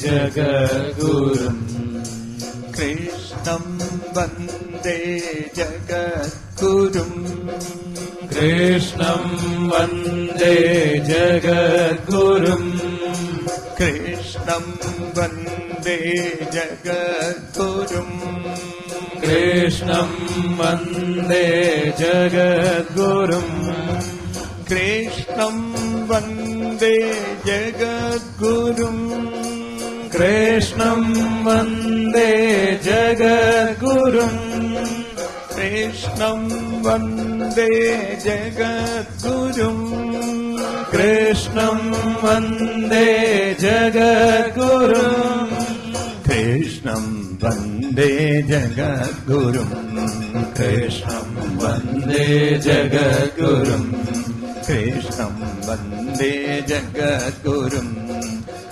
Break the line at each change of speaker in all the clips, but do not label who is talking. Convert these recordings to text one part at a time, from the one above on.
जगद्गुरुम्।
कृष्णम् वन्दे जगद्गुरुम्।
कृष्णम् वन्दे जगद्गुरुम्।
कृष्णम् वन्दे जगद्गुरुम्।
कृष्णम् वन्दे जगद्गुरुम्।
कृष्णम् वन्दे जगद्गुरुम्
कृष्णम् वन्दे जगद्गुरुम्
कृष्णम् वन्दे जगद्गुरुम्
कृष्णम् वन्दे जगद्गुरुम्
कृष्णम् वन्दे जगद्गुरुम्
कृष्णम् वन्दे जगद्गुरुम्
कृष्णम् वन्दे जगद्गुरुम्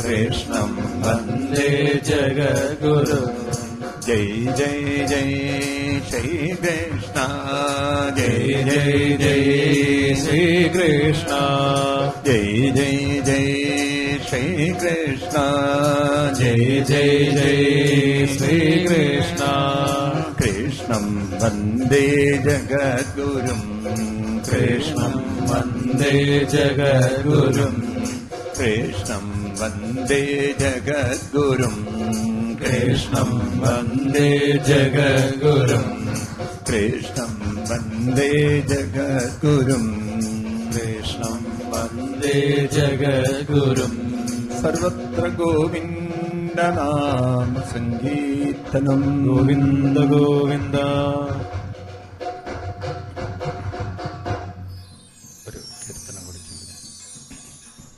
कृष्णम् वन्दे जगद्गुरुम्
जय जय जय श्रीकृष्ण
जय
जय
जय श्रीकृष्ण
जय जय जय श्रीकृष्ण
जय जय जय श्रीकृष्ण
कृष्णम् वन्दे जगद्गुरुम्
कृष्णम् वन्दे जगद्गुरुम्
कृष्णम् वन्दे जगद्गुरुम्
कृष्णम् वन्दे जगद्गुरुम्
कृष्णम् वन्दे जगद्गुरुम्
कृष्णम् वन्दे जगद्गुरुम्
सर्वत्र गोविन्दनाम सङ्कीर्तनम्
गोविन्द गोविन्द